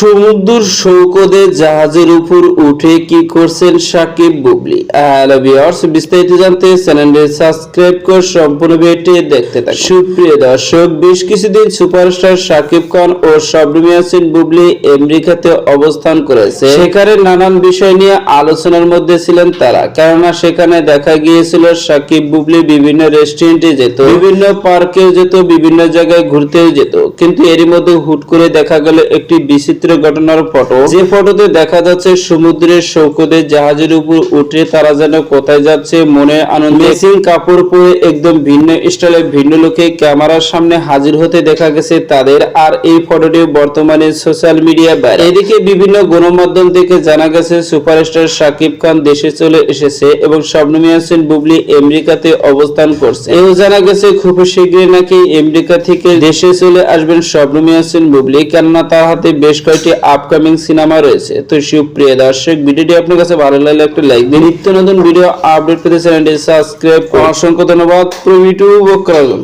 সমুদ্র সৈকতে জাহাজের উপর উঠে কি করছেন সাকিব বুবলি? ভিউয়ার্স, বিস্তারিত জানতে চ্যানেলটি সাবস্ক্রাইব করে সম্পূর্ণ ভিডিওটি দেখতে থাকুন। সুপ্রিয় দর্শক, বেশ কিছুদিন সুপারস্টার সাকিব খান ও শবনম ইয়াসিন বুবলি আমেরিকাতে অবস্থান করেছে। সেখানে নানান বিষয় নিয়ে আলোচনার মধ্যে ছিলেন তারা। কেননা সেখানে দেখা গিয়েছিল সাকিব বুবলি বিভিন্ন রেস্টুরেন্টে যেত, বিভিন্ন পার্কেও যেত, বিভিন্ন জায়গায় ঘুরতেও যেত। কিন্তু এরই মধ্যে হুট করে দেখা গেল একটি বিচিত্র ঘটনার ফটো যে ফটোতে দেখা যাচ্ছে সমুদ্রের সৈকতে জাহাজের উপর উঠে তারা যেন কোথায় যাচ্ছে মনে আনন্দ মেসিং কাপড় পরে একদম ভিন্ন স্টাইলে ভিন্ন লোকে ক্যামেরার সামনে হাজির হতে দেখা গেছে তাদের। আর এই ফটোটি বর্তমানে সোশ্যাল মিডিয়া এদিকে বিভিন্ন গণমাধ্যম থেকে জানা গেছে সুপারস্টার শাকিব খান দেশে চলে এসেছে এবং শবনম ইয়াসিন বুবলি আমেরিকাতে অবস্থান করছে। এও জানা গেছে খুব শীঘ্রই নাকি আমেরিকা থেকে দেশে চলে আসবেন শবনম ইয়াসিন বুবলি। কেননা তার হাতে বেশ কয়েকটি আপকামিং সিনেমা রয়েছে। তো সুপ্রিয় দর্শক, ভিডিওটি আপনার কাছে ভালো লাগলে একটা লাইক দিন নিত্য নতুন ভিডিও আপডেট পেতে চ্যানেলটি সাবস্ক্রাইব অসংখ্য ধন্যবাদ। প্রভিটু বকরাগুন